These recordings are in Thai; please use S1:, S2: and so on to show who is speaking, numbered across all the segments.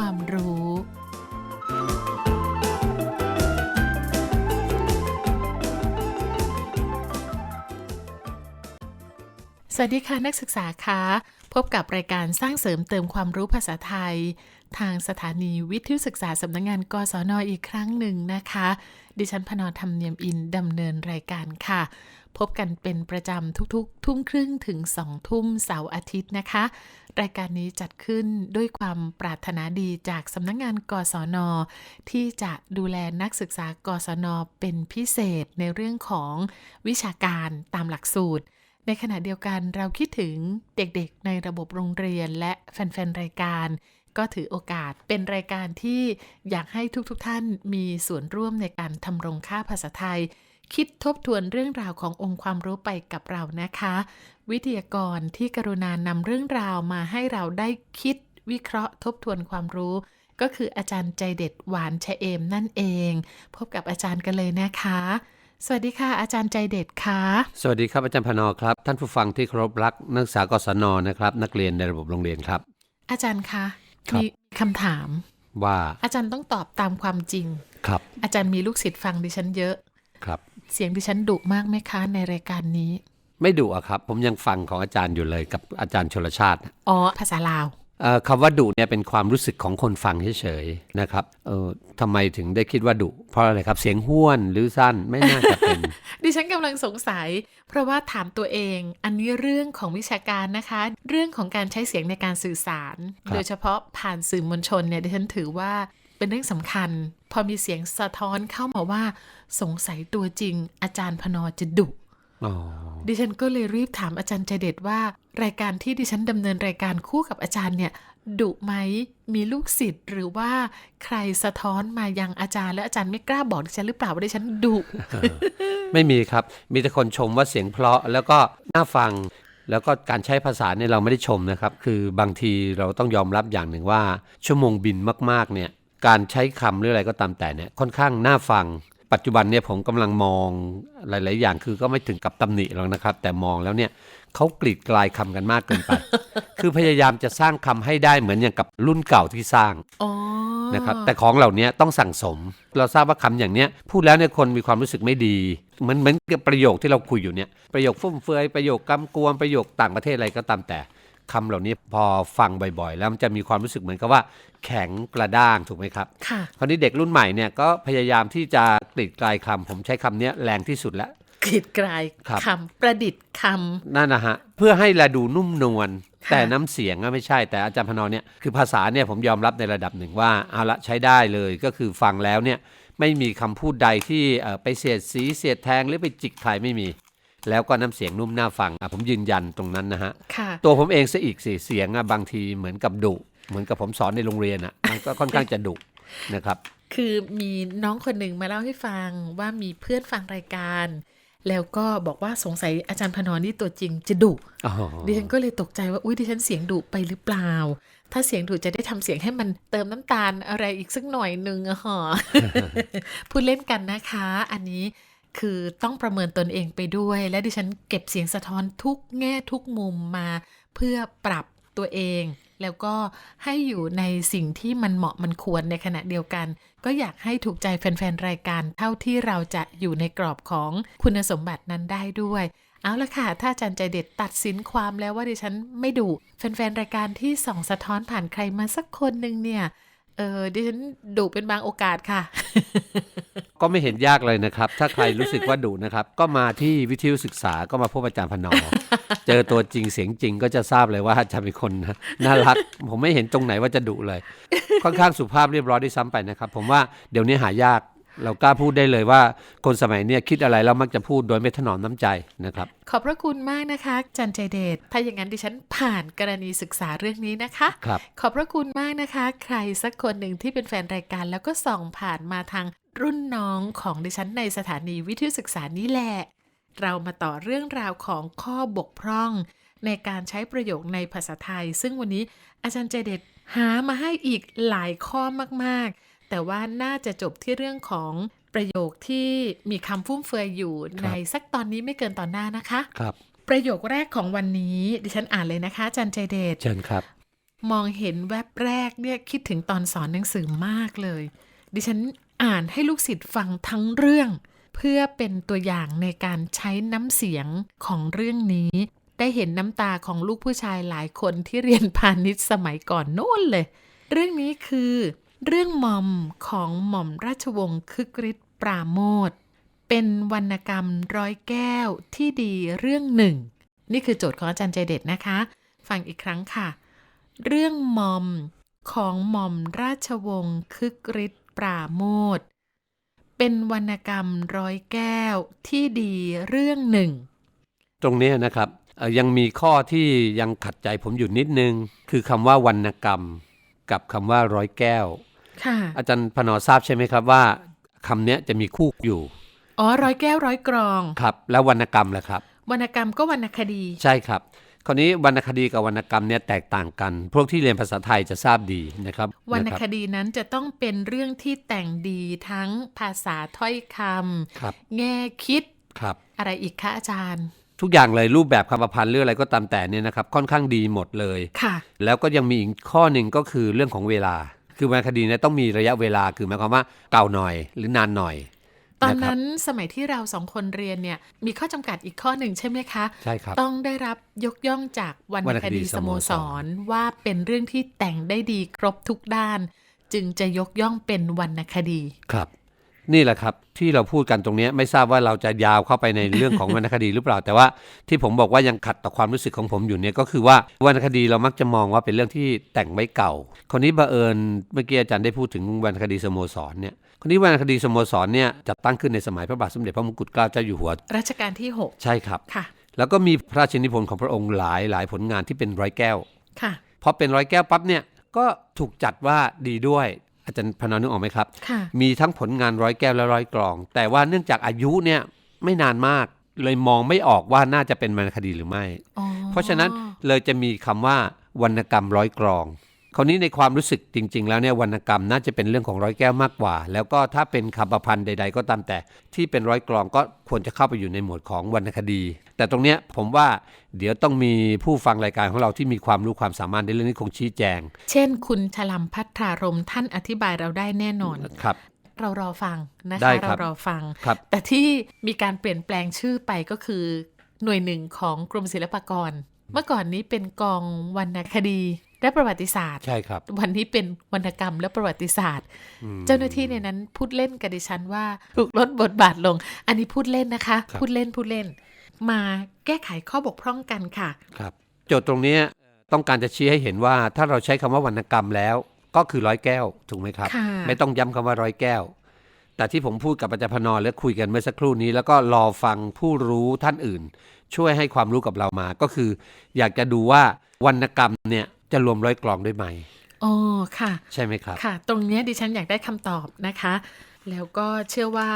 S1: ความรู้ สวัสดีค่ะนักศึกษาคะพบกับรายการสร้างเสริมเติมความรู้ภาษาไทย ทางสถานีวิทยุศึกษาสำนักงงานกศนอีกครั้งหนึ่งนะคะ ดิฉันพนธรรมเนียมอินดำเนินรายการค่ะ พบกันเป็นประจำทุกๆ ทุ่มครึ่งถึงสองทุ่มเสาร์อาทิตย์นะคะ รายการนี้จัดขึ้นด้วยความปรารถนาดีจากสำนักงงานกศน ที่จะดูแลนักศึกษากศน เป็นพิเศษในเรื่องของวิชาการตามหลักสูตรในขณะเดียวกันเราคิดถึงเด็กๆ ในระบบโรงเรียนและแฟนๆ รายการ ก็ถือโอกาสเป็นรายการที่อยากให้ทุกๆทท่านมีส่วนร่วมในการทำรงค่าภาษาไทย คิดทบทวนเรื่องราวขององค์ความรู้ไปกับเรานะคะ วิทยากรที่กรุณานำเรื่องราวมาให้เราได้คิดวิเคราะห์ทบทวนความรู้ ก็คืออาจารย์ใจเด็ดหวานชะเอมนั่นเอง พบกับอาจารย์กันเลยนะคะ สวัสดีค่ะ อาจารย์ใจเด็ดค่ะ
S2: สวัสดีครับอาจารย์พนอครับ ท่านผู้ฟังที่เคารพรักนักศึกษากศนนะครับ นักเรียนในระบบโรงเรียนครับ
S1: อาจารย์คะ
S2: ครับ
S1: มีคำถาม
S2: ว่า
S1: อาจารย์ต้องตอบตามความจริง
S2: ครับ
S1: อาจารย์มีลูกศิษย์ฟังดิฉันเยอะ
S2: ครับ
S1: เสียงดิฉันดุมากไหมคะในรายการนี้
S2: ไม่ดุอะครับ ผมยังฟังของอาจารย์อยู่เลยกับอาจารย์ชลชาติ
S1: อ๋อ ภาษาลาว
S2: เอ่อคำว่าดุเนี่ยเป็นความรู้สึกของคนฟังเฉยๆนะครับเออทำไมถึงได้คิดว่าดุเพราะอะไรครับเสียงห้วนหรือสั้นไม่น่าจะเป็น
S1: ดิฉันกำลังสงสัย เพราะว่าถามตัวเอง อันนี้เรื่องของวิชาการนะคะ เรื่องของการใช้เสียงในการสื่อสาร
S2: ครับ
S1: โดยเฉพาะผ่านสื่อมวลชนเนี่ยดิฉันถือว่า เป็นเรื่องสำคัญ พอมีเสียงสะท้อนเข้ามาว่า สงสัยตัวจริง อาจารย์พนอจะดุ
S2: อ๋อ
S1: ดิฉันก็เลยรีบถามอาจารย์ใจเด็ดว่า รายการที่ดิฉันดำเนินรายการคู่กับอาจารย์เนี่ยดุไหมมีลูกศิษย์หรือว่าใครสะท้อนมายังอาจารย์ แล้วอาจารย์ไม่กล้าบอกดิฉันหรือเปล่าว่าดิฉันดุ
S2: ไม่มีครับ มีแต่คนชมว่าเสียงเพราะแล้วก็น่าฟัง แล้วก็การใช้ภาษาเนี่ยเราไม่ได้ชมนะครับ คือบางทีเราต้องยอมรับอย่างหนึ่งว่า ชั่วโมงบินมากๆเนี่ย การใช้คำหรืออะไรก็ตามแต่เนี่ยค่อนข้างน่าฟัง ปัจจุบันเนี่ยผมกำลังมองหลาย ๆ อย่างคือก็ไม่ถึงกับตำหนิหรอกนะครับ แต่มองแล้วเนี่ยเขากรีดกลายคำกันมากเกินไป คือพยายามจะสร้างคำให้ได้เหมือนอย่างกับรุ่นเก่าที่สร้าง
S1: อ๋อ
S2: นะครับแต่ของเหล่านี้ต้องสั่งสม เราทราบว่าคำอย่างเนี้ยพูดแล้วเนี่ยคนมีความรู้สึกไม่ดีเหมือนเหมือนกับประโยคที่เราคุยอยู่เนี่ยประโยคฟุ่มเฟือยประโยคกำกวมประโยคต่างประเทศอะไรก็ตามแต่ คำเหล่านี้พอฟังบ่อยๆ แล้วมันจะมีความรู้สึกเหมือนกับว่า แข็งกระด้างถูกไหมครับ
S1: ค่ะ
S2: คราวนี้เด็กรุ่นใหม่เนี่ยก็พยายามที่จะกรีดกลายคำผมใช้คำเนี้ยแรงที่สุดแล้ว
S1: กรีดกลาย
S2: ครับ
S1: คำประดิษฐ์ค
S2: นั่นนะฮะเพื่อให้ละดูนุ่มนวล
S1: ค่ะ
S2: แต่น้ำเสียงอะไม่ใช่แต่อาจารย์พนอเนี่ยคือภาษาเนี่ยผมยอมรับในระดับหนึ่งว่าเอาละใช้ได้เลยก็คือฟังแล้วเนี่ยไม่มีคำพูดใดที่เอ่อไปเสียดสีเสียดแทงหรือไปจิกใครไม่มี แล้วก็น้ำเสียงนุ่มน่าฟังอะผมยืนยันตรงนั้นนะฮะำ
S1: ค่ะ
S2: ตัวผมเองซะอีกสิเสียงอะบางทีเหมือนกับดุเหมือนกับผมสอนในโรงเรียนอะมันก็ค่อนข้างจะดุนะครับ
S1: คือมีน้องคนหนึ่งมาเล่าให้ฟังว่ามีเพื่อนฟังรายการ แล้วก็บอกว่าสงสัยอาจารย์พนอนี่ตัวจริงจะดุ
S2: อ๋อ
S1: ดิฉันก็เลยตกใจว่าอุ้ยดิฉันเสียงดุไปหรือเปล่า ถ้าเสียงดุจะได้ทำเสียงให้มันเติมน้ำตาลอะไรอีกสักหน่อยนึงอะหอพูดเล่นกันนะคะ อันนี้ คือต้องประเมินตนเองไปด้วย และดิฉันเก็บเสียงสะท้อนทุกแง่ทุกมุมมา เพื่อปรับตัวเอง แล้วก็ให้อยู่ในสิ่งที่มันเหมาะมันควรในขณะเดียวกัน ก็อยากให้ถูกใจแฟนๆ รายการเท่าที่เราจะอยู่ในกรอบของคุณสมบัตินั้นได้ด้วยเอาละค่ะ ถ้าอาจารย์ใจเด็ดตัดสินความแล้วว่าดิฉันไม่ดุแฟนๆ รายการที่ส่องสะท้อนผ่านใครมาสักคนหนึ่งเนี่ย เออดิฉันดุเป็นบางโอกาสค่ะ
S2: ก็ไม่เห็นยากเลยนะครับ ถ้าใครรู้สึกว่าดุนะครับ ก็มาที่วิทยุศึกษาก็มาพบอาจารย์พนอเจอตัวจริงเสียงจริงก็จะทราบเลยว่าอาจารย์เป็นคนน่ารัก ผมไม่เห็นตรงไหนว่าจะดุเลย ค่อนข้างสุภาพเรียบร้อยด้วยซ้ำไปนะครับ ผมว่าเดี๋ยวนี้หายาก เรากล้าพูดได้เลยว่าคนสมัยเนี้ยคิดอะไรแล้วมักจะพูดโดยไม่ถนอมน้ำใจนะครับ
S1: ขอบพระคุณมากนะคะอาจันใจเดชถ้าอย่างนั้นดิฉันผ่านกรณีศึกษาเรื่องนี้นะคะ
S2: ครับ
S1: ขอบพระคุณมากนะคะ ใครสักคนหนึ่งที่เป็นแฟนรายการแล้วก็ส่องผ่านมาทางรุ่นน้องของดิฉันในสถานีวิทยุศึกษานี้แหละ เรามาต่อเรื่องราวของข้อบกพร่อง ในการใช้ประโยคในภาษาไทย ซึ่งวันนี้อาจารย์ใจเด็ดหามาให้อีกหลายข้อมากๆ แต่ว่าน่าจะจบที่เรื่องของประโยคที่มีคำฟุ่มเฟือยอยู่
S2: ครับ
S1: ในสักตอนนี้ไม่เกินตอนหน้านะคะ
S2: ครับ
S1: ประโยคแรกของวันนี้ ดิฉันอ่านเลยนะคะอาจันใจเดช
S2: เชิญครับ
S1: มองเห็นแวบแรกเนี่ยคิดถึงตอนสอนหนังสือมากเลย ดิฉันอ่านให้ลูกศิษย์ฟังทั้งเรื่อง เพื่อเป็นตัวอย่างในการใช้น้ำเสียงของเรื่องนี้ ได้เห็นน้ำตาของลูกผู้ชายหลายคนที่เรียนพาณิชย์สมัยก่อนโน้นเลย เรื่องนี้คือ เรื่องหม่อมของหม่อมราชวงศ์คึกฤทธิ์ปราโมทเป็นวรรณกรรมร้อยแก้วที่ดีเรื่องหนึ่ง นี่คือโจทย์ของอาจารย์ใจเด็ดนะคะ ฟังอีกครั้งค่ะ เรื่องหม่อมของหม่อมราชวงศ์คึกฤทธิ์ปราโมทเป็นวรรณกรรมร้อยแก้วที่ดีเรื่องหนึ่ง
S2: ตรงนี้นะครับยังมีข้อที่ยังขัดใจผมอยู่นิดนึง คือคำว่าวรรณกรรม กับคำว่าร้อยแก้ว อาจารย์พนอทราบใช่ไหมครับว่าคำเนี้ยจะมีคู่อยู่
S1: อ๋อร้อยแก้วร้อยกรอง
S2: ครับ แล้ววรรณกรรมล่ะครับ
S1: วรรณกรรมก็วรรณคดี
S2: ใช่ครับ คราวนี้วรรณคดีกับวรรณกรรมเนี่ยแตกต่างกัน พวกที่เรียนภาษาไทยจะทราบดีนะครับ
S1: วรรณ
S2: นะ
S1: ค
S2: ครับ
S1: ดีนั้นจะต้องเป็นเรื่องที่แต่งดีทั้งภาษาถ้อยค
S2: ครับำ
S1: แง่คิด
S2: ครับ
S1: อะไรอีกคะอาจารย์
S2: ทุกอย่างเลยรูปแบบคำประพันธ์หรืออะไรก็ตามแต่เนี่ยนะครับ ค่อนข้างดีหมดเลย
S1: ค่ะ
S2: แล้วก็ยังมีอีกข้อหนึ่งก็คือเรื่องของเวลา คือวรรณคดีเนี่ยต้องมีระยะเวลาคือหมายความว่าเก่าหน่อยหรือนานหน่อย
S1: ตอนะ
S2: ครับ
S1: นั้นสมัยที่เราสองคนเรียนเนี่ยมีข้อจำกัดอีกข้อหนึ่งใช่ไหมคะ
S2: ใช่ครับ
S1: ต้องได้รับยกย่องจากวรรณ
S2: วรรณ
S1: ค
S2: คดี
S1: ดีสโม
S2: สโม
S1: ส
S2: ส
S1: ร
S2: ร
S1: ว่าเป็นเรื่องที่แต่งได้ดีครบทุกด้าน จึงจะยกย่องเป็นวรรณคดี
S2: ครับ นี่แหละครับ ที่เราพูดกันตรงเนี้ยไม่ทราบว่าเราจะยาวเข้าไปในเรื่องของวรรณคดีหรือเปล่า แต่ว่าที่ผมบอกว่ายังขัดต่อความรู้สึกของผมอยู่เนี่ยก็คือว่าวรรณคดีเรามักจะมองว่าเป็นเรื่องที่แต่งไว้เก่า คนนี้บังเอิญเมื่อกี้อาจารย์ได้พูดถึงวรรณคดีสโมสรเนี่ยคนนี้วรรณคดีสโมสรเนี่ยจัดตั้งขึ้นในสมัยพระบาทสมเด็จพระมงกุฎเกล้าเจ้าอยู่หัว
S1: รัชกาลที่
S2: ใช่ครับ
S1: 6ค่ะ
S2: แล้วก็มีพระราชนิพนธ์ของพระองค์หลายหลายผลงานที่เป็นร้อยแก้ว
S1: ค่ะ
S2: พอเป็นร้อยแก้วปั๊บเนี่ยก็ถูกจัดว่าดีด้วย อาจารย์พนอนึกออกไหมครับ
S1: ค่ะ
S2: มีทั้งผลงานร้อยแก้วและร้อยกลอง แต่ว่าเนื่องจากอายุเนี่ยไม่นานมากเลยมองไม่ออกว่าน่าจะเป็นวรรณคดีหรือไม่
S1: อ๋อ
S2: เพราะฉะนั้นเลยจะมีคำว่าวรรณกรรมร้อยกลอง คราวนี้ในความรู้สึกจริง ๆ แล้วเนี่ยวรรณกรรมน่าจะเป็นเรื่องของร้อยแก้วมากกว่า แล้วก็ถ้าเป็นคำประพันธ์ใด ๆ ก็ตามแต่ ที่เป็นร้อยกลองก็ควรจะเข้าไปอยู่ในหมวดของวรรณคดี แต่ตรงเนี้ยผมว่าเดี๋ยวต้องมีผู้ฟังรายการของเราที่มีความรู้ความสามารถในเรื่องนี้คงชี้แจง
S1: เช่น คุณชลัมพัทรารมท่านอธิบายเราได้แน่นอน
S2: ครับ
S1: เรารอฟังนะ
S2: ได้
S1: คะ
S2: ครั
S1: เรา
S2: บ
S1: รอฟัง
S2: ครับ
S1: แต่ที่มีการเปลี่ยนแปลงชื่อไปก็คือหน่วยหนึ่งของกรมศิลปากร เมื่อก่อนนี้เป็นกองวรรณคดี และประวัติศาสตร์
S2: ใช่ครับ
S1: วันนี้เป็นวรรณกรรมและประวัติศาสตร์ เจ้าหน้าที่ในนั้นพูดเล่นกับดิฉันว่าถูกลดบทบาทลง อันนี้พูดเล่นนะคะ
S2: ครับ
S1: พูดเล่นพูดเล่น มาแก้ไขข้อบกพร่องกันค่ะ
S2: ครับ โจทย์ตรงเนี้ยต้องการจะชี้ให้เห็นว่าถ้าเราใช้คำว่าวรรณกรรมแล้ว ก็คือร้อยแก้วถูกไหมครับ
S1: ค่ะ
S2: ไม่ต้องย้ำคำว่าร้อยแก้ว แต่ที่ผมพูดกับอาจารย์พนอและคุยกันเมื่อสักครู่นี้ แล้วก็รอฟังผู้รู้ท่านอื่น ช่วยให้ความรู้กับเรามา ก็คือ อยากจะดูว่าวรรณกรรมเนี่ย จะรวมร้อยกลองได้ไหม
S1: อ๋อค่ะ
S2: ใช่ไหมครับ
S1: ค่ะ ตรงเนี้ยดิฉันอยากได้คำตอบนะคะ แล้วก็เชื่อว่า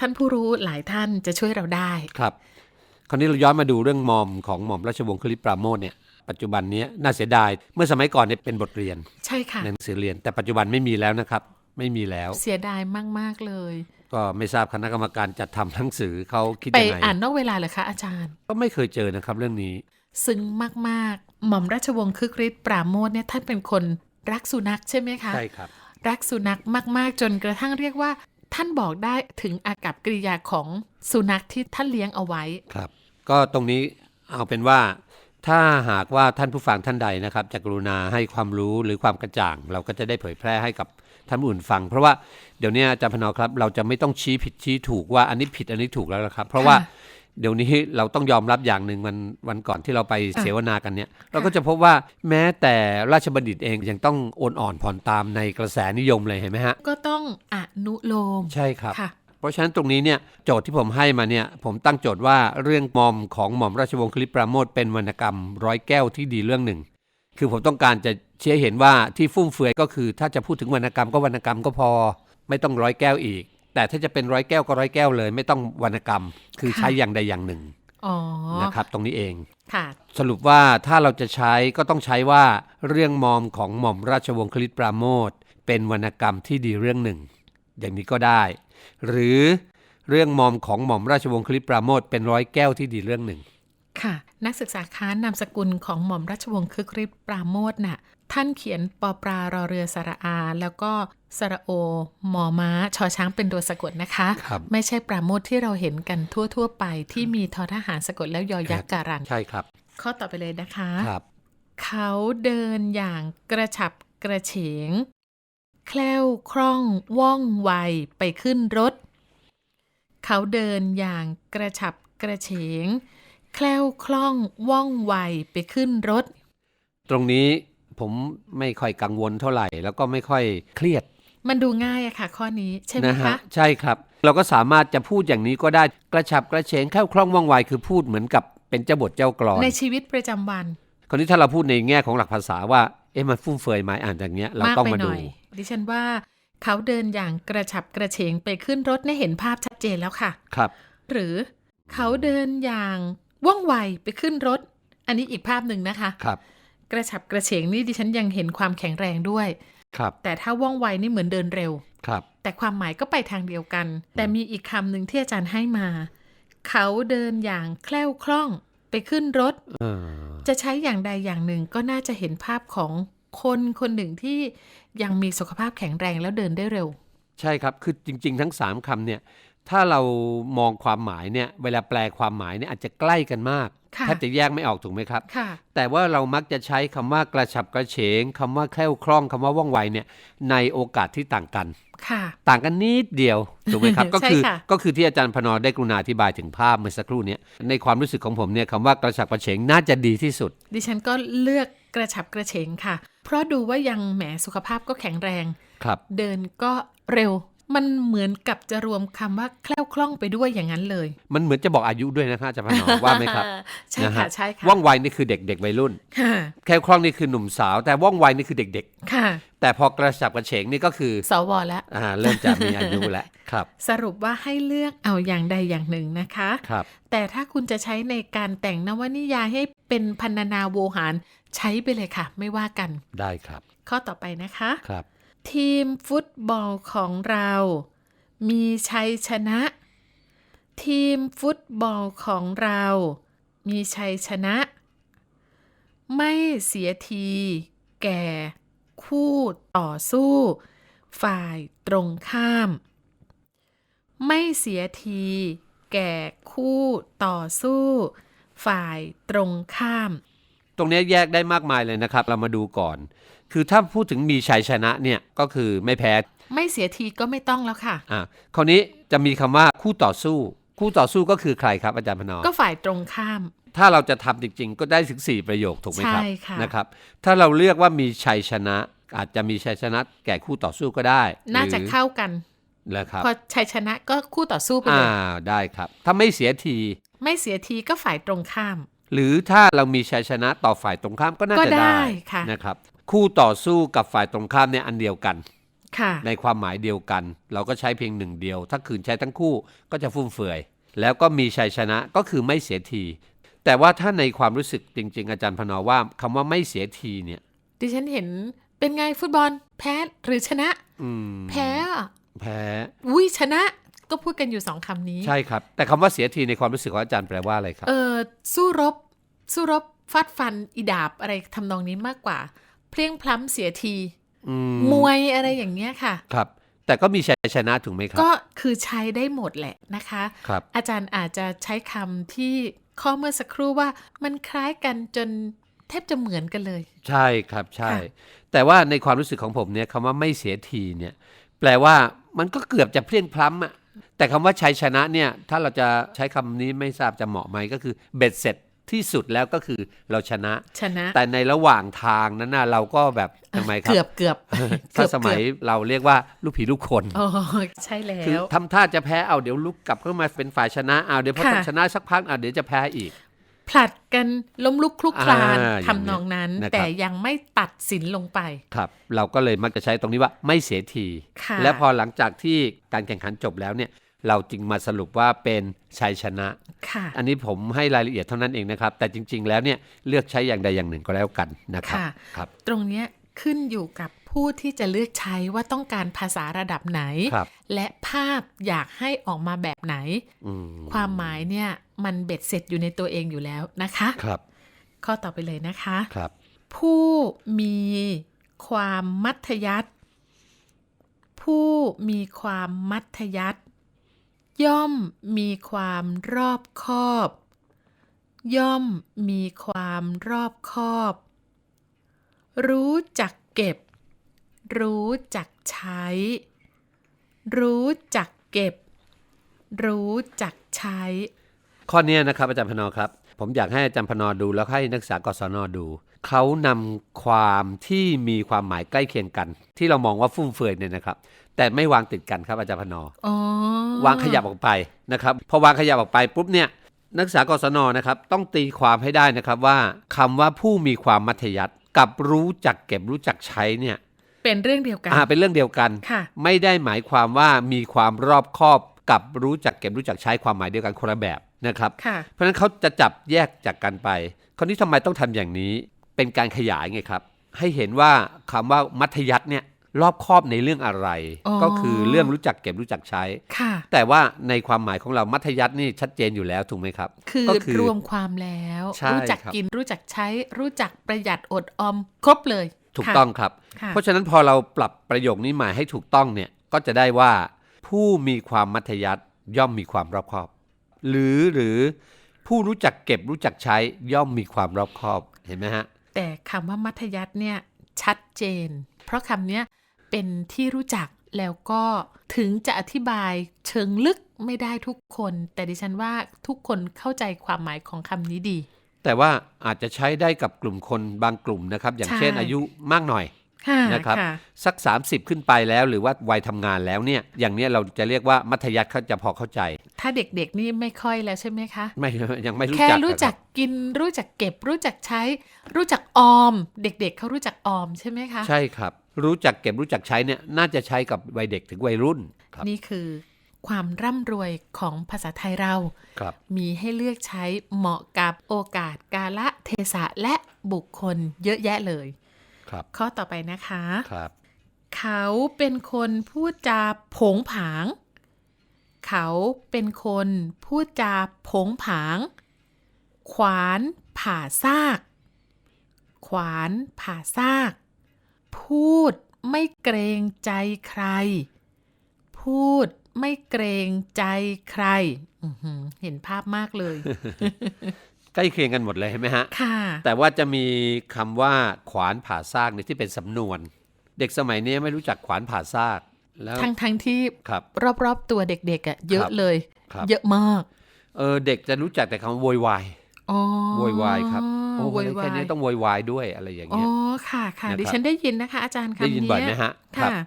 S1: ท่านผู้รู้หลายท่านจะช่วยเราได้
S2: ครับ คราวนี้เราย้อนมาดูเรื่องมอมของหม่อมราชวงศ์คลิปปราโมทเนี่ย ปัจจุบันเนี้ยน่าเสียดาย เมื่อสมัยก่อนเนี่ยเป็นบทเรียน
S1: ใช่ค่ะ
S2: ในหนังสือเรียน แต่ปัจจุบันไม่มีแล้วนะครับ ไม่มีแล้ว
S1: เสียดายมาก ๆ เลย
S2: ก็ไม่ทราบคณะกรรมการจัดทำหนังสือเขาคิด
S1: ไป
S2: ยังไง
S1: อ่านนอกเวลาเหรอคะอาจารย์
S2: ก็ไม่เคยเจอนะครับเรื่องนี้
S1: ซึ้งมากๆ หม่อมราชวงศ์คึกฤทธิ์ปราโมทเนี่ยท่านเป็นคนรักสุนัขใช่ไหมคะ
S2: ใช่ครับ
S1: รักสุนัขมากๆ จนกระทั่งเรียกว่า ท่านบอกได้ถึงอากับกิริยาของสุนัขที่ท่านเลี้ยงเอาไว้
S2: ครับ ก็ตรงนี้เอาเป็นว่า ถ้าหากว่าท่านผู้ฟังท่านใดนะครับจะกรุณาให้ความรู้หรือความกระจ่าง เราก็จะได้เผยแพร่ให้กับท่านผู้อื่นฟัง เพราะว่าเดี๋ยวนี้อาจารย์พนอครับ เราจะไม่ต้องชี้ผิดชี้ถูกว่าอันนี้ผิดอันนี้ถูกแล้วละครับ เพราะว่า เดี๋ยวนี้เราต้องยอมรับอย่างหนึ่งวันวันก่อนที่เราไป
S1: ค่ะ
S2: เสวนากันเนี่ยเราก็จะพบว่าแม้แต่ราชบัณฑิตเองยังต้องโอนอ่อนผ่อนตามในกระแสนิยมเลยเห็นไหมฮะ
S1: ก็ต้องอนุโลม
S2: ใช่ครับ
S1: ค่ะ
S2: เพราะฉะนั้นตรงนี้เนี่ยโจทย์ที่ผมให้มาเนี่ยผมตั้งโจทย์ว่าเรื่องมอมของหม่อมราชวงศ์คลิปปราโมทเป็นวรรณกรรมร้อยแก้วที่ดีเรื่องหนึ่ง คือผมต้องการจะเชี้ให้เห็นว่าที่ฟุ่มเฟือยก็คือ ถ้าจะพูดถึงวรรณกรรมก็วรรณกรรมก็พอ ไม่ต้องร้อยแก้วอีก แต่ถ้าจะเป็นร้อยแก้วก็ร้อยแก้วเลย ไม่ต้องวรรณกรรม คือ
S1: ค่ะ
S2: ใช้อย่างใดอย่างหนึ่ง
S1: อ๋อ
S2: นะครับ ตรงนี้เอง
S1: ค่ะ
S2: สรุปว่าถ้าเราจะใช้ก็ต้องใช้ว่าเรื่องมอมของหม่อมราชวงศ์คลิตปราโมทเป็นวรรณกรรมที่ดีเรื่องหนึ่ง อย่างนี้ก็ได้ หรือเรื่องมอมของหม่อมราชวงศ์คลิตปราโมทเป็นร้อยแก้วที่ดีเรื่องหนึ่ง
S1: ค่ะ นักศึกษาค้านามสกุลของหม่อมราชวงศ์คึกฤทธิ์ปราโมทน่ะท่านเขียนปอปลารอเรือสระอา แล้วก็สระโอหมอม้าชอช้างเป็นตัวสะกดนะคะ
S2: ครับ
S1: ไม่ใช่ปราโมทที่เราเห็นกันทั่ว ๆ ไปที่มีทอทหารสะกดแล้วยอยักษ์การัน
S2: ใช่ครับ
S1: ข้อต่อไปเลยนะคะ
S2: ครับ
S1: เขาเดินอย่างกระฉับกระเฉง แคล้วคล่องว่องไวไปขึ้นรถ เขาเดินอย่างกระฉับกระเฉง แคล้วคล่องว่องไวไปขึ้นรถ
S2: ตรงนี้ผมไม่ค่อยกังวลเท่าไหร่ แล้วก็ไม่ค่อยเครียด
S1: มันดูง่ายอะค่ะ ข้อนี้ใช่ไหม
S2: นะ
S1: คะ
S2: ฮะใช่ครับ เราก็สามารถจะพูดอย่างนี้ก็ได้กระฉับกระเฉงแคล่วคล่องว่องไวคือพูดเหมือนกับเป็นเจ้าบทเจ้ากลอน
S1: ในชีวิตประจำวัน
S2: คราวนี้ถ้าเราพูดในแง่ของหลักภาษาว่าเอ๊ะมันฟุ่มเฟือยไหมอ่านอย่างเงี้ยเรา
S1: มาก
S2: ต้อง
S1: ไป
S2: มา
S1: ห
S2: ดู
S1: น่อยดิฉันว่าเขาเดินอย่างกระฉับกระเฉงไปขึ้นรถเนี่ยเห็นภาพชัดเจนแล้วค่ะ
S2: ครับ
S1: หรือเขาเดินอย่าง ว่องไวไปขึ้นรถ อันนี้อีกภาพหนึ่งนะคะ
S2: ครับ
S1: กระฉับกระเฉงนี่ดิฉันยังเห็นความแข็งแรงด้วย
S2: ครับ
S1: แต่ถ้าว่องไวนี่เหมือนเดินเร็ว
S2: ครับ
S1: แต่ความหมายก็ไปทางเดียวกัน แต่มีอีกคำหนึ่งที่อาจารย์ให้มา เขาเดินอย่างแคล่วคล่องไปขึ้นรถ
S2: เออ
S1: จะใช้อย่างใดอย่างหนึ่งก็น่าจะเห็นภาพของคนคนหนึ่งที่ยังมีสุขภาพแข็งแรงแล้วเดินได้เร็ว
S2: ใช่ครับ คือจริง ๆ ทั้ง 3คำเนี่ย ถ้าเรามองความหมายเนี่ยเวลาแปลความหมายเนี่ยอาจจะใกล้กันมาก
S1: ค่ะ
S2: แทบจะแยกไม่ออกถูกไหมครับ
S1: ค่ะ
S2: แต่ว่าเรามักจะใช้คำว่ากระฉับกระเฉงคำว่าแคล่วคล่องคำว่าว่องไวเนี่ยในโอกาสที่ต่างกัน
S1: ค่ะ
S2: ต่างกันนิดเดียวถูกไหมครับ ก็
S1: ใช่
S2: คือ
S1: ค่ะ
S2: ก็คือที่อาจารย์พนอได้กรุณาอธิบายถึงภาพเมื่อสักครู่เนี้ยในความรู้สึกของผมเนี่ยคำว่ากระฉับกระเฉงน่าจะดีที่สุด
S1: ดิฉันก็เลือกกระฉับกระเฉงค่ะ เพราะดูว่ายังแหมสุขภาพก็แข็งแรง
S2: ครับ
S1: เดินก็เร็ว มันเหมือนกับจะรวมคำว่าแคล่วคล่องไปด้วยอย่างนั้นเลย
S2: มันเหมือนจะบอกอายุด้วยนะครับอาจารย์พนอว่าไหมครับ
S1: ใช่
S2: นะ
S1: ค่ะ
S2: ฮะ
S1: ใช่ค่ะ
S2: ว่องไวนี่คือเด็กๆวัยรุ่น
S1: ค่ะ
S2: แคล่วคล่องนี่คือหนุ่มสาว แต่ว่องไวนี่คือเด็ก
S1: ค่ะ
S2: ๆแต่พอกระฉับกระเฉงนี่ก็คือ
S1: สวแล้ว
S2: อ่าเริ่มจะมีอายุแล้วครับ
S1: สรุปว่าให้เลือกเอาอย่างใดอย่างหนึ่งนะคะ
S2: ครับ
S1: แต่ถ้าคุณจะใช้ในการแต่งนวนิยายให้เป็นพันนานาโวหารใช้ไปเลยค่ะ ไม่ว่ากัน
S2: ได้ครับ
S1: ข้อต่อไปนะคะ
S2: ครับ
S1: ทีมฟุตบอลของเรา มีชัยชนะ ทีมฟุตบอลของเรา มีชัยชนะ ไม่เสียที แก่ คู่ต่อสู้ ฝ่ายตรงข้าม ไม่เสียที แก่คู่ต่อสู้ ฝ่ายตรงข้าม
S2: ตรงเนี้ยแยกได้มากมายเลยนะครับ เรามาดูก่อน คือถ้าพูดถึงมีชัยชนะเนี่ยก็คือไม่แพ้
S1: ไม่เสียทีก็ไม่ต้องแล้วค่ะ
S2: อ่าคราวนี้จะมีคำว่าคู่ต่อสู้ คู่ต่อสู้ก็คือใครครับอาจารย์พนอ
S1: ก็ฝ่ายตรงข้าม
S2: ถ้าเราจะทำจริง ๆ ก็ได้ถึง 4 ประโยคถูกไหมครับ
S1: ใช่ค่ะ
S2: นะครับ ถ้าเราเลือกว่ามีชัยชนะ อาจจะมีชัยชนะ แก่คู่ต่อสู้ก็ได้
S1: น่าจะ
S2: หรือ
S1: เข้ากัน
S2: แล้วครับ
S1: พอชัยชนะก็คู่ต่อสู้ไปเล
S2: อ่ายได้ครับ ถ้าไม่เสียที
S1: ไม่เสียทีก็ฝ่ายตรงข้าม
S2: หรือถ้าเรามีชัยชนะต่อฝ่ายตรงข้ามก็น่า
S1: ก็
S2: จะ
S1: ได้
S2: ได้
S1: ค่ะ
S2: นะครับ คู่ต่อสู้กับฝ่ายตรงข้ามเนี่ยอันเดียวกัน
S1: ค่ะ
S2: ในความหมายเดียวกัน เราก็ใช้เพียงหนึ่งเดียว ถ้าคืนใช้ทั้งคู่ก็จะฟุ่มเฟือย แล้วก็มีชัยชนะก็คือไม่เสียที แต่ว่าถ้าในความรู้สึกจริง ๆ อาจารย์พนอว่าคำว่าไม่เสียทีเนี่ย
S1: ดิฉันเห็นเป็นไงฟุตบอล แพ้หรือชนะ
S2: อืม
S1: แพ้อะ
S2: แพ้
S1: อุ้ยชนะ ก็พูดกันอยู่สองคำนี้
S2: ใช่ครับ แต่คำว่าเสียทีในความรู้สึกของอาจารย์แปลว่าอะไรครับ
S1: เออสู้รบ สู้รบฟาดฟันอีดาบอะไรทำนองนี้มากกว่า เพลียงพล้ำเสียที
S2: อืม
S1: มวยอะไรอย่างเงี้ยค่ะ
S2: ครับ แต่ก็มีชัยชนะถูกไหมครับ
S1: ก็คือใช้ได้หมดแหละนะคะ
S2: ครับ
S1: อาจารย์อาจจะใช้คำที่ข้อเมื่อสักครู่ว่ามันคล้ายกันจนแทบจะเหมือนกันเลย
S2: ใช่ครับใช่
S1: ค่ะ
S2: แต่ว่าในความรู้สึกของผมเนี่ยคำว่าไม่เสียทีเนี่ย แปลว่ามันก็เกือบจะเพลียงพล้ำอะ แต่คำว่าชัยชนะเนี่ยถ้าเราจะใช้คำนี้ไม่ทราบจะเหมาะไหมก็คือเบ็ดเสร็จที่สุดแล้วก็คือเราชนะ
S1: ชนะ
S2: แต่ในระหว่างทางนั้นนะเราก็แบบทำไมครับ
S1: เกือบเกือบ
S2: ถ้าสมัย
S1: เกือบ
S2: เราเรียกว่าลูกผีลูกคน
S1: โอ้ใช่แล้
S2: คือ
S1: ว
S2: ทำท่าจะแพ้เอาเดี๋ยวลุกกลับเข้ามาเป็นฝ่ายชนะเอาเดี๋ยวพอ
S1: ค่ะ
S2: ชนะสักพักเอาเดี๋ยวจะแพ้อีก
S1: ผลัดกันล้มลุกคลุกคลาน
S2: อ่าอย่าง
S1: ทำนองนั้น
S2: นะครับ
S1: แต่ยังไม่ตัดสินลงไป
S2: ครับ เราก็เลยมักจะใช้ตรงนี้ว่าไม่เสียที
S1: ค่ะ
S2: และพอหลังจากที่การแข่งขันจบแล้วเนี่ย เราจึงมาสรุปว่าเป็นชัยชนะ
S1: ค่ะ
S2: อันนี้ผมให้รายละเอียดเท่านั้นเองนะครับ แต่จริง ๆ แล้วเนี่ยเลือกใช้อย่างใดอย่างหนึ่งก็แล้วกันนะครับ
S1: ค่ะ
S2: ครับ
S1: ตรงเนี้ยขึ้นอยู่กับผู้ที่จะเลือกใช้ว่าต้องการภาษาระดับไหน
S2: ครับ
S1: และภาพอยากให้ออกมาแบบไหน
S2: อืม
S1: ความหมายเนี่ยมันเบ็ดเสร็จอยู่ในตัวเองอยู่แล้วนะคะ
S2: ครับ
S1: ข้อต่อไปเลยนะคะ
S2: ครับ
S1: ผู้มีความมัธยัติผู้มีความมัธยัติ ย่อมมีความรอบคอบ ย่อมมีความรอบคอบ รู้จักเก็บ รู้จักใช้ รู้จักเก็บ รู้จักใช้
S2: ข้อนี้นะครับอาจารย์พนอครับ ผมอยากให้อาจารย์พนอดูแล้วให้นักศึกษากศนดู เขานำความที่มีความหมายใกล้เคียงกัน ที่เรามองว่าฟุ่มเฟือยเนี่ยนะครับ แต่ไม่วางติดกันครับอาจารย์พนอ
S1: อ๋อ
S2: วางขยับออกไปนะครับพอวางขยับออกไปปุ๊บเนี่ยนักศึกษากศนนะครับต้องตีความให้ได้นะครับว่าคำว่าผู้มีความมัธยัติกับรู้จักเก็บรู้จักใช้เนี่ย
S1: เป็นเรื่องเดียวกัน
S2: อ่าเป็นเรื่องเดียวกัน
S1: ค่ะ
S2: ไม่ได้หมายความว่ามีความรอบคอบกับรู้จักเก็บรู้จักใช้ความหมายเดียวกันคนละแบบนะครับ
S1: ค่ะ
S2: เพราะฉะนั้นเขาจะจับแยกจากกันไป คราวนี้ทำไมต้องทำอย่างนี้ เป็นการขยายไงครับ ให้เห็นว่าคำว่ามัธยัติเนี่ยรอบคอบในเรื่องอะไร
S1: อ๋อ
S2: ก็คือเรื่องรู้จักเก็บรู้จักใช้
S1: ค่ะ
S2: แต่ว่าในความหมายของเรามัธยัตินี่ชัดเจนอยู่แล้วถูกไหมครับ
S1: คือ
S2: ก็คือ
S1: รวมความแล้ว
S2: ใช่
S1: รู้จัก
S2: ครับ
S1: กินรู้จักใช้ รู้จักประหยัดอดออมครบเลย
S2: ถูก
S1: ค่ะ
S2: ต้องครับ
S1: ค่ะ
S2: เพราะฉะนั้นพอเราปรับประโยคนี้มาให้ถูกต้องเนี่ยก็จะได้ว่า ผู้มีความมัธยัติย่อมมีความรอบคอบ หรือหรือผู้รู้จักเก็บรู้จักใช้ย่อมมีความรอบคอบเห็นไหมฮะ
S1: แต่คำว่ามัธยัติเนี่ยชัดเจน เพราะคำเนี้ยเป็นที่รู้จักแล้วก็ถึงจะอธิบายเชิงลึกไม่ได้ทุกคน แต่ดิฉันว่าทุกคนเข้าใจความหมายของคำนี้ดี
S2: แต่ว่าอาจจะใช้ได้กับกลุ่มคนบางกลุ่มนะครับ อย่าง
S1: ใช่
S2: เช่นอายุมากหน่อย
S1: ค่ะ
S2: นะครับ
S1: ค่ะ
S2: สัก 30 ขึ้นไปแล้วหรือว่าวัยทำงานแล้วเนี่ยอย่างเนี้ยเราจะเรียกว่ามัธยัติเขาจะพอเข้าใจ
S1: ถ้าเด็กๆนี่ไม่ค่อยแล้วใช่ไหมคะ
S2: ไม่ยังไม่รู้
S1: แค่
S2: จัก
S1: รู้จัก
S2: อะค
S1: กิน รู้จักเก็บ รู้จักใช้ รู้จักออม เด็ก ๆเขารู้จักออมใช่ไหมคะ
S2: บใช่ครับ รู้จักเก็บรู้จักใช้เนี่ยน่าจะใช้กับวัยเด็กถึงวัยรุ่นครับ
S1: นี่คือ ความร่ำรวยของภาษาไทยเรา
S2: ครับ
S1: มีให้เลือกใช้เหมาะกับโอกาสกาละเทศะและบุคคลเยอะแยะเลย
S2: ครับ
S1: ข้อต่อไปนะคะ
S2: ครับ
S1: เขาเป็นคนพูดจาโผงผาง เขาเป็นคนพูดจาโผงผาง ขวานผ่าซาก ขวานผ่าซาก พูดไม่เกรงใจใคร พูดไม่เกรงใจใครอื้อหือเห็นภาพมากเลย
S2: ใกล้เคียงกันหมดเลยเห็นไหมฮะ
S1: ค่ะ
S2: แต่ว่าจะมีคำว่าขวานผ่าซากเนี่ยที่เป็นสำนวน เด็กสมัยนี้ไม่รู้จักขวานผ่าซากแล้ว
S1: ทั้งทั้งๆที่
S2: ครับ
S1: รอบๆตัวเด็กๆอะเย
S2: ค
S1: อะ
S2: รับ
S1: เลย
S2: ครับ
S1: เยอะมาก
S2: เออเด็กจะรู้จักแต่คำว่าโวยวาย
S1: อ๋อ
S2: โวยวายครับโอ้
S1: โว
S2: โห
S1: ยวา
S2: แค่
S1: ย
S2: นี้ต้องโวยวายด้วยอะไรอย่าง
S1: อ๋อ
S2: เงี้ย
S1: ค่ะค่ะ
S2: นะครับ
S1: ดิฉันได้ยินนะคะ อาจารย์คำ
S2: ได้ยินบ่อยไหม
S1: เนี้
S2: ฮะครั
S1: ค่ะ
S2: บ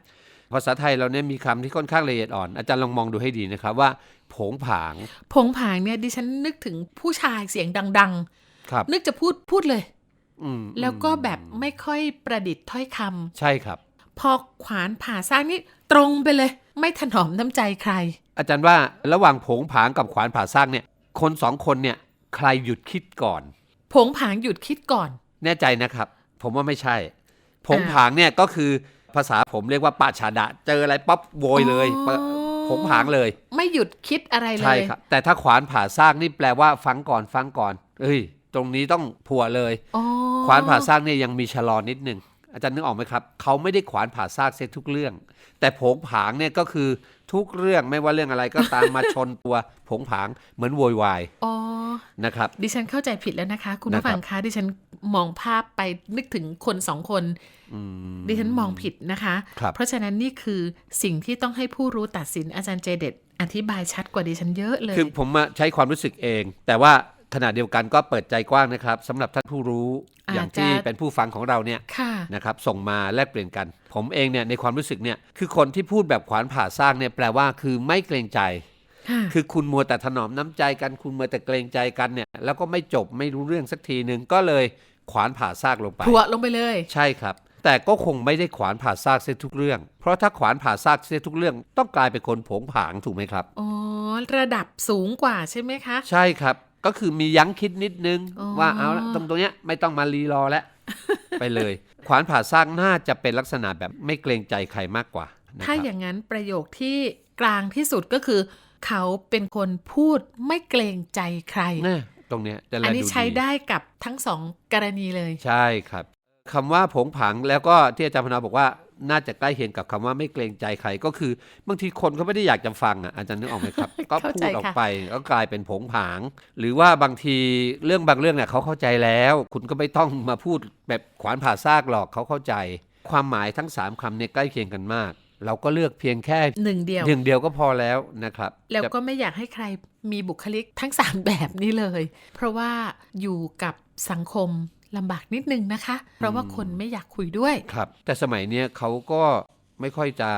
S2: ภาษาไทยเราเนี่ยมีคำที่ค่อนข้างละเอียดอ่อน อาจารย์ลองมองดูให้ดีนะครับว่าโผงผาง
S1: ผงผางเนี่ยดิฉันนึกถึงผู้ชายเสียงดัง
S2: ครับ
S1: ๆนึกจะพูดพูดเลย
S2: อืม
S1: แล้วก็แบบ
S2: อืม
S1: ไม่ค่อยประดิษฐ์ถ้อยคำ
S2: ใช่ครับ
S1: พอขวานผ่าซากนี่ตรงไปเลย ไม่ถนอมน้ำใจใคร
S2: อาจารย์ว่าระหว่างโผงผางกับขวานผ่าซากเนี่ย คนสองคนเนี่ย ใครหยุดคิดก่อน
S1: ผงผางหยุดคิดก่อน
S2: แน่ใจนะครับ ผมว่าไม่ใช่ ผง
S1: อ่า
S2: ผางเนี่ยก็คือ ภาษาผมเรียกว่าปาชาดะ เจออะไรปั๊บโวยเลย
S1: อ๋อ
S2: ปะผงผางเลย
S1: ไม่หยุดคิดอะไรเลย
S2: ใช่ครับ แต่ถ้าขวานผ่าซากนี่แปลว่าฟังก่อนฟังก่อน เอ้ย ตรงนี้ต้องผัวเลย
S1: อ๋อ
S2: ขวานผ่าซากเนี่ยยังมีชะลอนิดหนึ่งอาจารย์นึกออกไหมครับเขาไม่ได้ขวานผ่าซากเสียทุกเรื่อง แต่ผงผางเนี่ยก็คือทุกเรื่องไม่ว่าเรื่องอะไรก็ตามมาชนตัวผงผางเหมือนโวยวาย
S1: อ๋อ
S2: นะครับ
S1: ดิฉันเข้าใจผิดแล้วนะคะ คุณผู้
S2: นะครับ
S1: ฟังคะดิฉัน มองภาพไปนึกถึงคนสองคน
S2: อืม
S1: ดิฉันมองผิดนะคะ
S2: ครับ
S1: เพราะฉะนั้นนี่คือสิ่งที่ต้องให้ผู้รู้ตัดสินอาจารย์เจเด็ดอธิบายชัดกว่าดิฉันเยอะเลย
S2: คือผมมาใช้ความรู้สึกเอง แต่ว่าขณะเดียวกันก็เปิดใจกว้างนะครับสำหรับท่านผู้รู้
S1: อาจจะ
S2: อย่างที่เป็นผู้ฟังของเราเนี่ย
S1: ค่ะ
S2: นะครับส่งมาแลกเปลี่ยนกัน ผมเองเนี่ยในความรู้สึกเนี่ยคือคนที่พูดแบบขวานผ่าซากเนี่ยแปลว่าคือไม่เกรงใจ
S1: ค่ะ
S2: คือคุณมัวแต่ถนอมน้ำใจกันคุณมัวแต่เกรงใจกันเนี่ยแล้วก็ไม่จบไม่รู้เรื่องสักทีหนึ่งก็เลย ขวานผ่าซากลงไป
S1: ผัวลงไปเลย
S2: ใช่ครับ แต่ก็คงไม่ได้ขวานผ่าซากเสียทุกเรื่อง เพราะถ้าขวานผ่าซากเสียทุกเรื่อง ต้องกลายเป็นคนโผงผางถูกไหมครับ
S1: อ๋อระดับสูงกว่าใช่ไหมคะ
S2: ใช่ครับ ก็คือมียั้งคิดนิดนึง
S1: อ๋อ
S2: ว่าเอาละตรงตรงเนี้ยไม่ต้องมารีรอแล้วไปเลย ขวานผ่าซากน่าจะเป็นลักษณะแบบไม่เกรงใจใครมากกว่านะค
S1: ถ้า
S2: รับ
S1: อย่างนั้นประโยคที่กลางที่สุดก็คือ เขาเป็นคนพูดไม่เกรงใจใคร
S2: เนี่ย ตรงเนี้ยจะแล
S1: อันนี้
S2: ดู
S1: ใช้ได้กับทั้งสองกรณีเลย
S2: ใช่ครับคำว่าผงผางแล้วก็ที่อาจารย์พนาบอกว่าน่าจะใกล้เคียงกับคำว่าไม่เกรงใจใครก็คือบางทีคนเขาไม่ได้อยากจะฟังอะอาจารย์นึกออกไหมครับ ก็
S1: เข้า
S2: พู
S1: ใจ
S2: ดออก
S1: ค่ะ
S2: ไปก็กลายเป็นผงผาง หรือว่าบางทีเรื่องบางเรื่องเนี่ยเขาเข้าใจแล้ว คุณก็ไม่ต้องมาพูดแบบขวานผ่าซากหรอกเขาเข้าใจ ความหมายทั้งสามคำเนี่ยใกล้เคียงกันมาก เราก็เลือกเพียงแค่
S1: หนึ่งเดียว
S2: หนึ่งเดียวก็พอแล้วนะครับ
S1: แล้ว
S2: จะ
S1: ก็ไม่อยากให้ใครมีบุคลิกทั้งสามแบบนี้เลย เพราะว่าอยู่กับสังคมลำบากนิดนึงนะคะ เพราะว่าคนไม่อยากคุยด้วย
S2: ครับ แต่สมัยเนี้ยเขาก็ไม่ค่อยจะ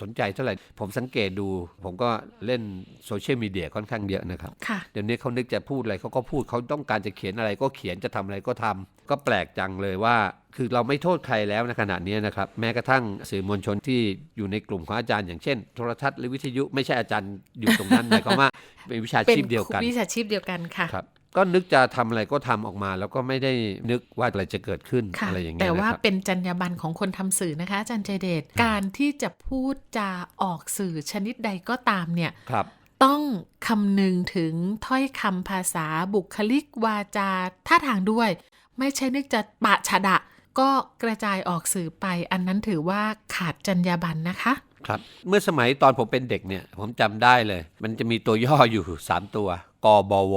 S2: สนใจเท่าไหร่ ผมสังเกตดู ผมก็เล่นโซเชียลมีเดียค่อนข้างเยอะนะครับ
S1: ค่ะ
S2: เดี๋ยวนี้เขานึกจะพูดอะไรเขาก็พูดเขาต้องการจะเขียนอะไรก็เขียนจะทำอะไรก็ทำก็แปลกจังเลยว่า คือเราไม่โทษใครแล้วในขณะนี้นะครับ แม้กระทั่งสื่อมวลชนที่อยู่ในกลุ่มของอาจารย์ อย่างเช่น โทรทัศน์หรือวิทยุไม่ใช่อาจารย์อยู่ตรงนั้นหมายความว่าเป็นวิชา
S1: เป็น
S2: ชีพเดียวกัน
S1: วิชาชีพเดียวกันค่ะ
S2: ครับก็นึกจะทำอะไรก็ทำออกมา แล้วก็ไม่ได้นึกว่าอะไรจะเกิดขึ้น
S1: ค่ะ
S2: อะไรอย่างเงี้
S1: แต่
S2: ยนะ
S1: ว่า
S2: ครับ
S1: เป็นจรรยาบรรณของคนทำสื่อนะคะอาจารย์ใจเดชการที่จะพูดจาออกสื่อชนิดใดก็ตามเนี่ย
S2: ครับ
S1: ต้องคำนึงถึงถ้อยคำภาษาบุคลิกวาจาท่าทางด้วย ไม่ใช่นึกจะปะฉะดะ ก็กระจายออกสื่อไปอันนั้นถือว่าขาดจรรยาบรรณนะคะ
S2: ครับเมื่อสมัยตอนผมเป็นเด็กเนี่ย ผมจำได้เลย มันจะมีตัวย่ออยู่ 3 ตัวกบว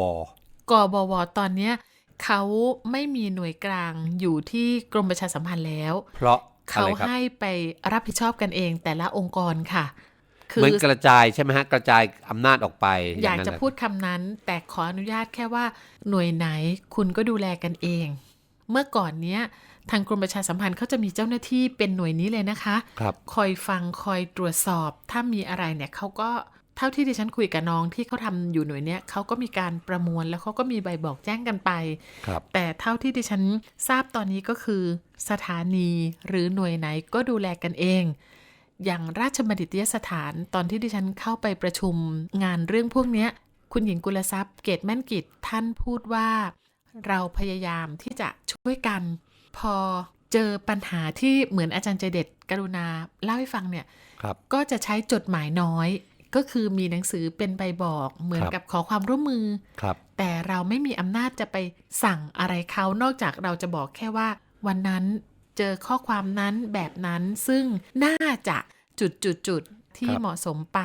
S1: กบวตอนเนี้ยเขาไม่มีหน่วยกลางอยู่ที่กรมประชาสัมพันธ์แล้ว
S2: เพราะอะ
S1: เขา
S2: ไรครับ
S1: ให้ไปรับผิดชอบกันเองแต่ละองค์กรค่ะคื
S2: เหมือนกระจายใช่ไหมฮะกระจายอำนาจออกไป
S1: อยาก
S2: งนั้น
S1: จะ
S2: แหล
S1: พูดคำนั้น แต่ขออนุญาตแค่ว่าหน่วยไหนคุณก็ดูแลกันเอง เมื่อก่อนเนี้ย ทางกรมประชาสัมพันธ์เขาจะมีเจ้าหน้าที่เป็นหน่วยนี้เลยนะคะ
S2: ครับ
S1: คอยฟังคอยตรวจสอบ ถ้ามีอะไรเนี่ยเขาก็เท่าที่ดิฉันคุยกับน้องที่เขาทำอยู่หน่วยเนี้ยเขาก็มีการประมวลแล้วเขาก็มีใบบอกแจ้งกันไป
S2: ครับ
S1: แต่เท่าที่ดิฉันทราบตอนนี้ก็คือ สถานีหรือหน่วยไหนก็ดูแลกันเอง อย่างราชบัณฑิตยสถานตอนที่ดิฉันเข้าไปประชุมงานเรื่องพวกเนี้ยคุณหญิงกุลทรัพย์เกตแม่นกิจท่านพูดว่า เราพยายามที่จะช่วยกัน พอเจอปัญหาที่เหมือนอาจารย์ใจเด็ดกรุณาเล่าให้ฟังเนี่ย
S2: ครับ
S1: ก็จะใช้จดหมายน้อยก็คือมีหนังสือเป็นใบบอกเหมือน
S2: ครับ
S1: กับขอความร่วมมือ
S2: ครับ
S1: แต่เราไม่มีอำนาจจะไปสั่งอะไรเขานอกจากเราจะบอกแค่ว่า วันนั้นเจอข้อความนั้นแบบนั้นซึ่งน่าจะจุดจุดจุดๆๆที่
S2: ครับ
S1: เหมาะสมไป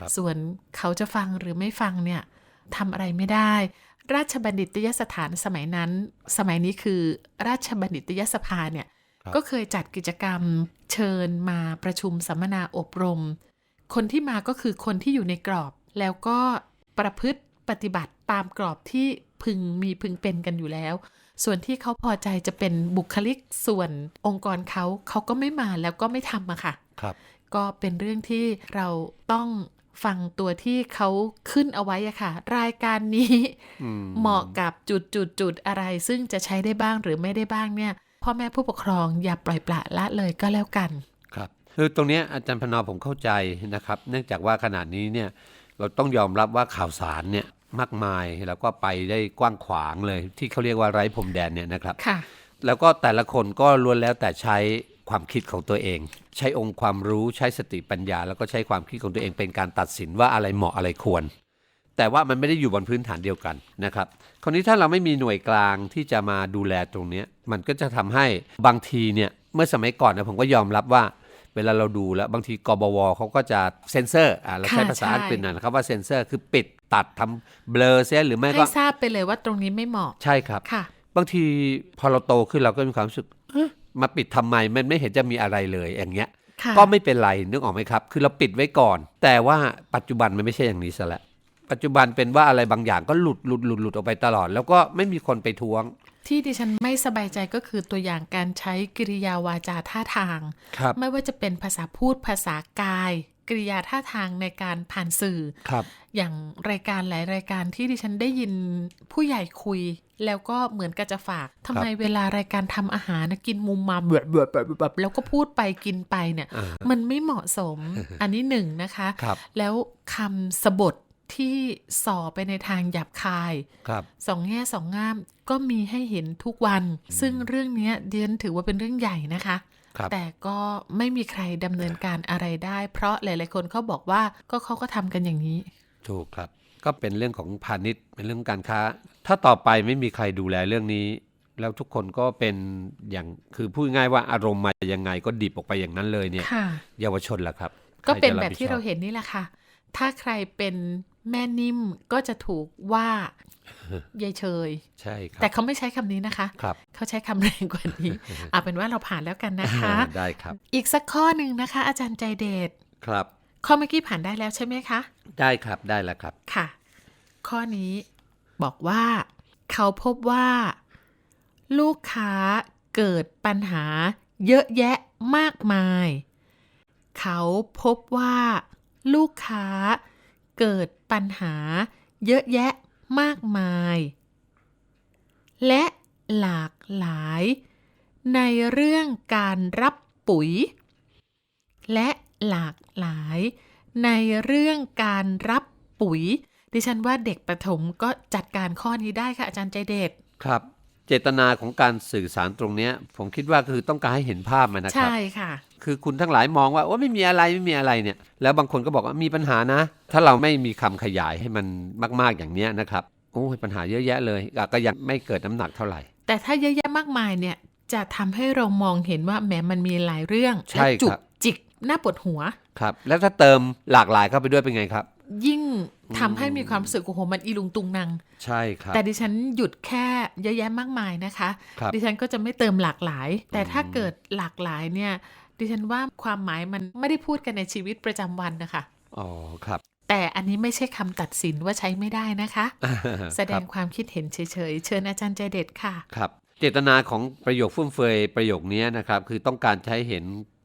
S2: ครับ
S1: ส่วนเขาจะฟังหรือไม่ฟังเนี่ยทำอะไรไม่ได้ ราชบัณฑิตยสถานสมัยนั้น สมัยนี้คือราชบัณฑิตยสภาเนี่ย
S2: ครับ
S1: ก็เคยจัดกิจกรรมเชิญมาประชุมสัมมนาอบรม คนที่มาก็คือคนที่อยู่ในกรอบ แล้วก็ประพฤติปฏิบัติตามกรอบที่พึงมีพึงเป็นกันอยู่แล้ว ส่วนที่เขาพอใจจะเป็นบุคลิกส่วนองค์กรเขาเขาก็ไม่มาแล้วก็ไม่ทำอะค่ะ
S2: ครับ
S1: ก็เป็นเรื่องที่เราต้อง ฟังตัวที่เขาขึ้นเอาไว้อะค่ะ รายการนี้
S2: อืม
S1: เหมาะกับจุดจุดจุดอะไร ซึ่งจะใช้ได้บ้างหรือไม่ได้บ้างเนี่ย พ่อแม่ผู้ปกครองอย่าปล่อยปละละเลยก็แล้วกัน
S2: ครับ คือตรงเนี้ยอาจารย์พนอผมเข้าใจนะครับ เนื่องจากว่าขนาดนี้เนี่ยเราต้องยอมรับว่าข่าวสารเนี่ยมากมายแล้วก็ไปได้กว้างขวางเลย ที่เขาเรียกว่าไร้พรมแดนเนี่ยนะครับ
S1: ค่ะ
S2: แล้วก็แต่ละคนก็ล้วนแล้วแต่ใช้ ความคิดของตัวเอง ใช้องค์ความรู้ใช้สติปัญญา แล้วก็ใช้ความคิดของตัวเองเป็นการตัดสินว่าอะไรเหมาะอะไรควร แต่ว่ามันไม่ได้อยู่บนพื้นฐานเดียวกันนะครับคราวนี้ถ้าเราไม่มีหน่วยกลางที่จะมาดูแลตรงเนี้ยมันก็จะทำให้บางทีเนี่ยเมื่อสมัยก่อนนะผมก็ยอมรับว่าเวลาเราดูแล้วบางทีกบวเขาก็จะเซ็นเซอร์อ่าเราใช้
S1: ค่ะ
S2: ภาษา
S1: ใช่
S2: อังกฤษหน่อยนะครับว่าเซ็นเซอร์คือปิดตัดทำเบลอเสียหรือไม่
S1: ให้
S2: ก็
S1: ทราบไปเลยว่าตรงนี้ไม่เหมาะ
S2: ใช่ครับ
S1: ค่ะ
S2: บางทีพอเราโตขึ้นเราก็มีความรู้สึกเอ๊ะ มาปิดทำไมมันไม่เห็นจะมีอะไรเลยอย่างเงี้ย
S1: ค่ะ
S2: ก็ไม่เป็นไรนึกออกไหมครับ คือเราปิดไว้ก่อน แต่ว่าปัจจุบันมันไม่ใช่อย่างนี้ซะแล้วปัจจุบันเป็นว่าอะไรบางอย่างก็หลุดหลุดหลุดหลุดออกไปตลอด แล้วก็ไม่มีคนไปท้วง
S1: ที่ดิฉันไม่สบายใจก็คือตัวอย่างการใช้กิริยาวาจาท่าทาง
S2: ครับ
S1: ไม่ว่าจะเป็นภาษาพูดภาษากาย กริยาท่าทางในการผ่านสื่อ
S2: ครับ
S1: อย่างรายการหลายรายการที่ดิฉันได้ยินผู้ใหญ่คุย แล้วก็เหมือนกับจะฝากทำไมเวลารายการทำอาหารนะกินมุมมาเบือดเบือดแบบแบบแล้วก็พูดไปกินไปเนี่ย
S2: อ่า
S1: มันไม่เหมาะสมอันนี้หนึ่งนะคะ
S2: ครับ
S1: แล้วคำสบทที่ส่อไปในทางหยาบคาย
S2: ครับ
S1: สองแง่สองงามก็มีให้เห็นทุกวัน ซึ่งเรื่องเนี้ยเดียนถือว่าเป็นเรื่องใหญ่นะคะ
S2: ครับ
S1: แต่ก็ไม่มีใครดำเนินการอะไรได้ เพราะหลาย ๆ คนเขาบอกว่าก็เขาก็ทำกันอย่างนี้
S2: ถูกครับ ก็เป็นเรื่องของพาณิชย์เป็นเรื่องการค้า ถ้าต่อไปไม่มีใครดูแลเรื่องนี้ แล้วทุกคนก็เป็นอย่างคือพูดง่ายว่าอารมณ์มายังไงก็ดิบออกไปอย่างนั้นเลยเนี่ย
S1: ค่ะ
S2: เยาวชนล่ะครับ
S1: ก็เป็น
S2: ใค
S1: แบ
S2: จะ
S1: บ
S2: ผิด
S1: ที่
S2: ช
S1: เรา
S2: อบ
S1: เห็นนี่แหละค่ะ ถ้าใครเป็นแม่นิ่มก็จะถูกว่า ยายเชย
S2: ใช่ครั
S1: แต่เขาไม่ใช้คำนี้นะคะ
S2: ครับ
S1: เขาใช้คำแรงกว่านี้เอาเป็นว่าเราผ่านแล้วกันนะคะ
S2: ได้ครับ
S1: อีกสักข้อหนึ่งนะคะ อาจารย์ใจเดช
S2: ครับ
S1: ข้อเมื่อกี้ผ่านได้แล้วใช่ไหมคะ
S2: ได้ครับได้แล้วครับ
S1: ค่ะ ข้อนี้บอกว่า เขาพบว่า ลูกค้าเกิดปัญหาเยอะแยะมากมาย เขาพบว่า ลูกค้าเกิดปัญหาเยอะแยะ มากมาย และหลากหลาย ในเรื่องการรับปุ๋ย และหลากหลาย ในเรื่องการรับปุ๋ย ดิฉันว่าเด็กประถมก็จัดการข้อนี้ได้ค่ะอาจารย์ใจเด็ด
S2: ครับ เจตนาของการสื่อสารตรงเนี้ย ผมคิดว่าคือต้องการให้เห็นภาพมันนะครับ
S1: ใช่ค่ะ
S2: คือคุณทั้งหลายมองว่าโอ้ไม่มีอะไรไม่มีอะไรเนี่ย แล้วบางคนก็บอกว่ามีปัญหานะ ถ้าเราไม่มีคำขยายให้มันมาก ๆอย่างเนี้ยนะครับโอ้ยปัญหาเยอะแยะเลยอะก็ยังไม่เกิดน้ำหนักเท่าไหร่
S1: แต่ถ้าเยอะแยะมากมายเนี่ยจะทำให้เรามองเห็นว่าแหมมันมีหลายเรื่อง
S2: ใช่
S1: และจุ
S2: ครั
S1: ก
S2: บ
S1: จิกหน้าปวดหัว
S2: ครับ แล้วถ้าเติมหลากหลายเข้าไปด้วยเป็นไงครับ
S1: ยิ่ง ทำให้มีความรู้สึกโอ้โหมันอีลุงตุงนัง
S2: ใช่ครับ
S1: แต่ดิฉันหยุดแค่เยอะแยะมากมายนะคะ
S2: ครับ
S1: ดิฉันก็จะไม่เติมหลากหลาย แต่ถ้าเกิดหลากหลายเนี่ย ดิฉันว่าความหมายมันไม่ได้พูดกันในชีวิตประจำวันนะคะ
S2: อ๋อครับ
S1: แต่อันนี้ไม่ใช่คำตัดสินว่าใช้ไม่ได้นะคะ แสด
S2: ครั
S1: ง
S2: บ
S1: ความคิดเห็นเฉยๆ เชิญอาจารย์ใจเด็ดค่ะ
S2: ครับ เจตนาของประโยคฟุ่มเฟือยประโยคนี้นะครับ คือต้องการใช้เห็น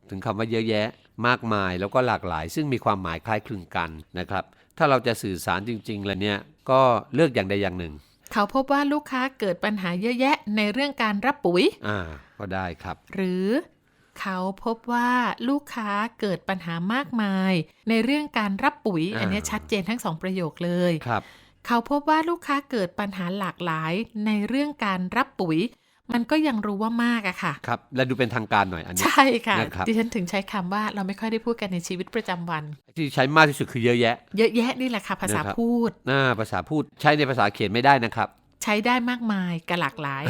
S2: ถึงคำว่าเยอะแยะมากมายแล้วก็หลากหลาย ซึ่งมีความหมายคล้ายคลึงกันนะครับ ถ้าเราจะสื่อสารจริงๆแล้วเนี่ยก็เลือกอย่างใดอย่างหนึ่ง
S1: เขาพบว่าลูกค้าเกิดปัญหาเยอะแยะในเรื่องการรับปุ๋ย
S2: อ่า ก็ได้ครับ
S1: หรือเขาพบว่าลูกค้าเกิดปัญหามากมาย ในเรื่องการรับปุ๋ย
S2: อ่า
S1: อันนี้ชัดเจนทั้งสองประโยคเลย
S2: ครับ
S1: เขาพบว่าลูกค้าเกิดปัญหาหลากหลายในเรื่องการรับปุ๋ย มันก็ยังรู้ว่ามากอะค่ะ
S2: ครับ และดูเป็นทางการหน่อยอันนี้
S1: ใช่ค่ะ
S2: นะครับ
S1: ดิฉันถึงใช้คำว่าเราไม่ค่อยได้พูดกันในชีวิตประจำวัน
S2: ที่ใช้มากที่สุดคือเยอะแยะ
S1: เยอะแยะนี่แหละค่ะภาษา
S2: นะครับ
S1: พูด
S2: หน้าภาษาพูดใช้ในภาษาเขียนไม่ได้นะครับ
S1: ใช้ได้มากมายกับหลากหลาย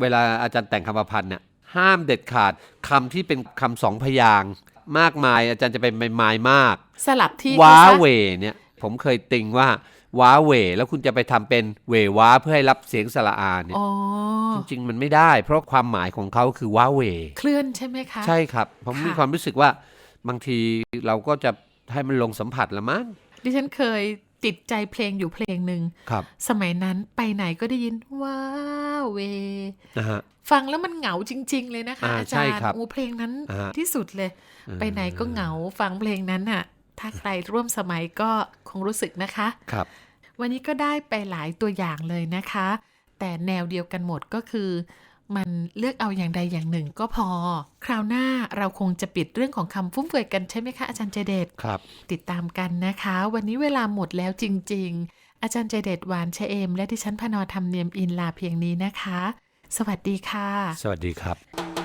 S2: เวลาอาจารย์แต่งคำประพันธ์เนี่ยห้ามเด็ดขาดคำที่เป็นคำสองพยางค์มากมายอาจารย์จะเป็นไม้มาก
S1: สลับที่
S2: ว้า
S1: กันซะ
S2: เหวเนี่ยผมเคยติงว่า ว้าเหวแล้วคุณจะไปทำเป็นเหวว้าเพื่อให้รับเสียงสระอาเนี่ย
S1: อ๋อ
S2: จริงๆมันไม่ได้ เพราะความหมายของเขาคือว้าเหว
S1: เคลื่อนใช่ไหมคะ
S2: ใช่ครับผม
S1: ค่ะ
S2: มีความรู้สึกว่าบางทีเราก็จะให้มันลงสัมผัสละมั้ง
S1: ดิฉันเคยติดใจเพลงอยู่เพลงหนึ่ง
S2: ครับ
S1: สมัยนั้นไปไหนก็ได้ยินว้าวเว
S2: นะฮะ
S1: ฟังแล้วมันเหงาจริง ๆ เลยนะคะ
S2: อ่า
S1: อา
S2: ใช่
S1: จารย์
S2: ครับ
S1: โอ้เพลงนั้น
S2: อ่า
S1: ที่สุดเลย ไปไหนก็เหงาฟังเพลงนั้นน่ะ ถ้าใครร่วมสมัยก็คงรู้สึกนะคะ
S2: ครับ
S1: วันนี้ก็ได้ไปหลายตัวอย่างเลยนะคะ แต่แนวเดียวกันหมดก็คือ มันเลือกเอาอย่างใดอย่างหนึ่งก็พอ คราวหน้าเราคงจะปิดเรื่องของคำฟุ่มเฟือยกันใช่ไหมคะอาจารย์เจเดต
S2: ครับ
S1: ติดตามกันนะคะ วันนี้เวลาหมดแล้วจริง ๆ อาจารย์เจเดตหวานเชเอม และดิฉันพนอธรรมเนียมอินลาเพียงนี้นะคะ สวัสดีค่ะ
S2: สวัสดีครับ